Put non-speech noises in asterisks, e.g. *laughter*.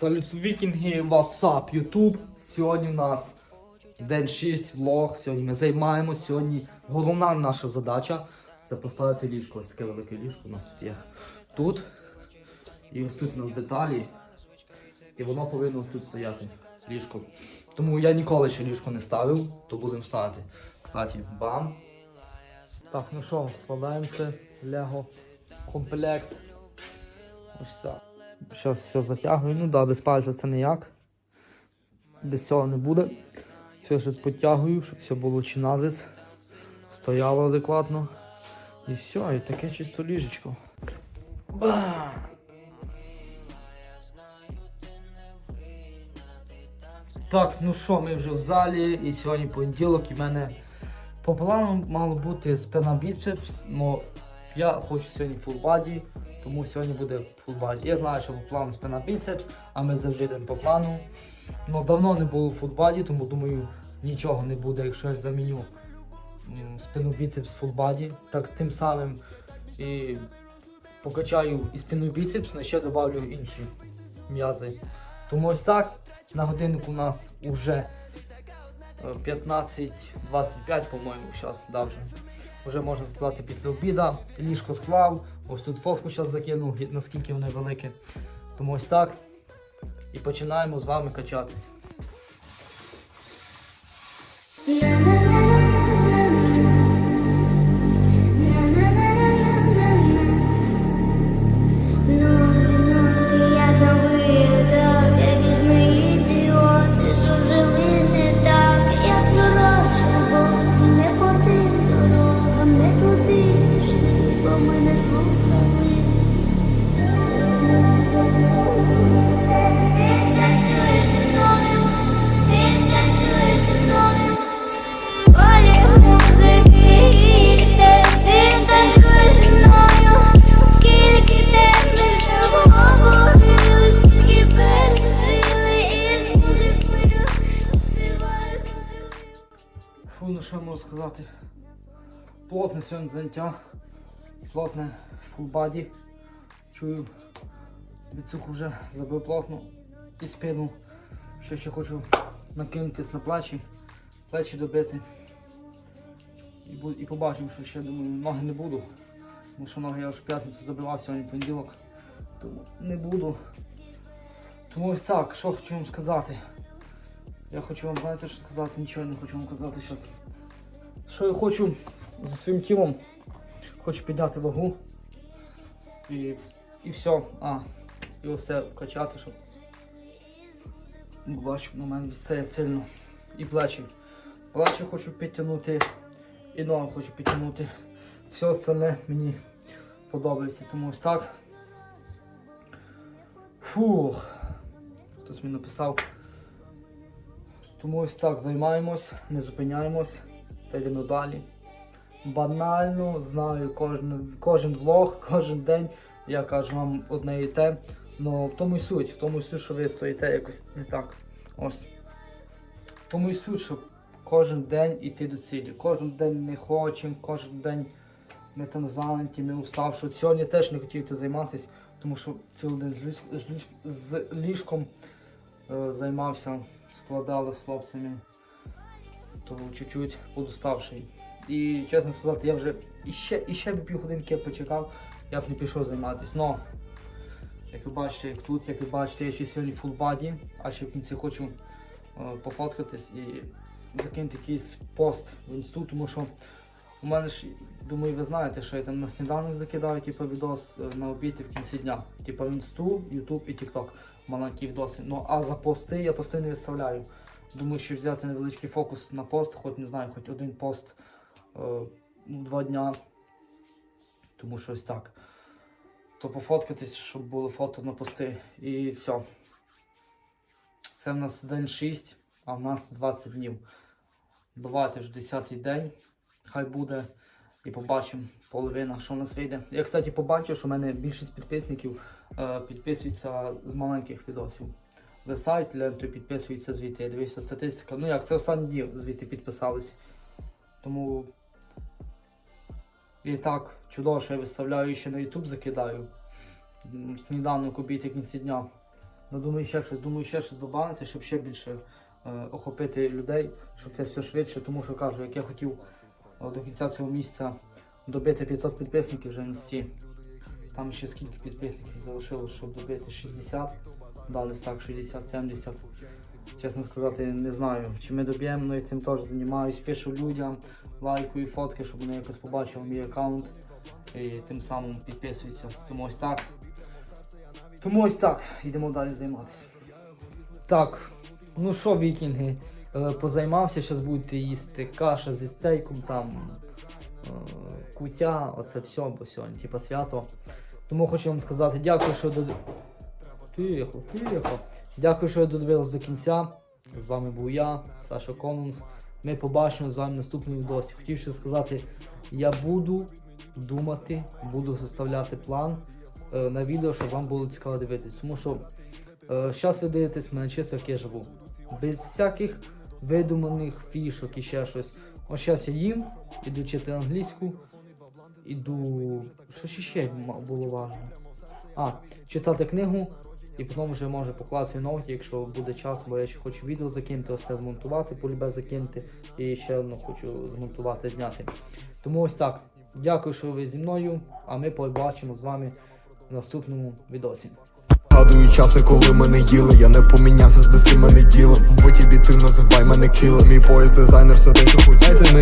Салют вікінги, васап, ютуб. Сьогодні в нас день 6, влог. Сьогодні ми займаємося. Сьогодні головна наша задача це поставити ліжко. Ось таке велике ліжко у нас тут є. Тут. І ось тут у нас деталі. І воно повинно тут стояти. Ліжко. Тому я ніколи ще ліжко не ставив, то будемо ставити. Кстати, бам. Так, ну що, складаємо це Лего комплект. Ось так. Зараз все затягую. Ну да, без пальця це ніяк. Без цього не буде. Все щось підтягую, щоб все було чиназис. Стояло адекватно. І все, і таке чисто ліжечко. Бам! Так, ну що, ми вже в залі, і сьогодні понеділок, і в мене по плану мало бути спина біцепс, але я хочу сьогодні фулбаді, тому сьогодні буде фулбаді. Я знаю, що по плану спина біцепс, а ми завжди йдемо по плану. Ну, давно не було фулбаді, тому думаю, нічого не буде, якщо я заміню спину біцепс фулбаді. Так тим самим і покачаю і спину біцепс, але ще додавлю інші м'язи. Тому ось так, на годиннику у нас вже 15-25, по-моєму, зараз да, вже. Вже можна сказати після обіда. Ліжко склав, ось тут фовку зараз закинув, наскільки воно велике. Тому ось так. І починаємо з вами качатися. Фу, ну що можу сказати? Плотне сьогодні заняття. Плотне фулбаді. Чую, відсуху вже забив плотно і спину. Що ще хочу накинутись на плечі, плечі добити. І, і побачив, що ще думаю, ноги не буду. Тому що ноги я вже в п'ятницю забивав сьогодні понеділок. Тому не буду. Тому ось так, що хочу вам сказати. Я хочу вам знаєте, що сказати, нічого не хочу вам казати зараз. Що я хочу зі своїм тілом, хочу підняти вагу. І, і все. А, і все качати, щоб. Бачу, на мене відстає сильно. І плечі. Плечі хочу підтягнути, і ноги хочу підтягнути. Все остальне мені подобається. Тому ось так. Фух. Хтось мені написав. Тому ось так займаємось, не зупиняємось та йдемо далі. Банально, знаю, кожен, кожен влог, *laughs* кожен день я кажу вам одне і те. Ну в тому й суть, в тому й суть, що ви стоїте якось не так. Ось. В тому й суть, що кожен день йти до цілі. Кожен день не хочемо, кожен день ми там зайняті, ми уставши. От Сьогодні теж не хотів це займатися, тому що цілий день з, ліж- з, ліж- з ліжком е, займався, складали хлопцями, то чуть-чуть подуставший. І чесно сказати, я вже іще, іще півгодинки почекав, я б не пішов займатися. Но, як ви бачите, як тут, як ви бачите, я ще сьогодні фулбаді, а ще в кінці хочу е, пофоткатись і закинути якийсь пост в інсту, тому що у мене ж, думаю, ви знаєте, що я там на сніданок закидаю, типу, відос е, на обід і в кінці дня. Типу в інсту, ютуб і тікток. Маленькі відоси. Ну а за пости я пости не виставляю. Думаю, що взяти невеличкий фокус на пост, хоч не знаю, хоч один пост два дня. Тому що ось так. То пофоткатись, щоб було фото на пости. І все. Це в нас день 6, а в нас 20 днів. Давайте ж 10 день. Хай буде. І побачимо половина, що в нас вийде. Я, кстати, побачив, що в мене більшість підписників е, підписуються з маленьких відосів. Ви сайт лентою підписуються звідти. Я дивився статистика. Ну як, це останні дні звідти підписались. Тому і так, чудово, що я виставляю і ще на YouTube закидаю. Сніданок обід і кінці дня. Ну, думаю, ще щось, думаю, ще щось добавити, щоб ще більше е, охопити людей, щоб це все швидше, тому що кажу, як я хотів е, до кінця цього місяця добити 500 підписників вже інсті. Там ще скільки підписників залишилось, щоб добити 60, далі так 60-70. Чесно сказати, не знаю, чи ми доб'ємо, ну і цим теж займаюсь. Пишу людям, лайкую фотки, щоб вони якось побачили мій аккаунт і тим самим підписуються. Тому ось так. Тому ось так, йдемо далі займатися. Так, ну що, вікінги, е, позаймався, зараз будете їсти каша зі стейком, там е, кутя, оце все, бо сьогодні, типа свято. Тому хочу вам сказати, дякую, що до. Тихо, тихо. Дякую, що ви додивились до кінця. З вами був я, Саша Конунг. Ми побачимо з вами в наступному відосі. Хотів ще сказати, я буду думати, буду составляти план е, на відео, щоб вам було цікаво дивитись. Тому що зараз ви дивитесь мене чисто, як я живу. Без всяких видуманих фішок і ще щось. Ось зараз я їм, іду вчити англійську, іду. Що ще було важливо? А, читати книгу, і потім вже може покласти ноги, якщо буде час, бо я ще хочу відео закинути, ось це змонтувати, полюбе закинути, і ще одну хочу змонтувати, зняти. Тому ось так. Дякую, що ви зі мною, а ми побачимо з вами в наступному відосі. Згадую часи, коли мене їли, я не помінявся з близьким мене ділом. Бо називай мене кілем. Мій поїзд дизайнер, все те, що хотів.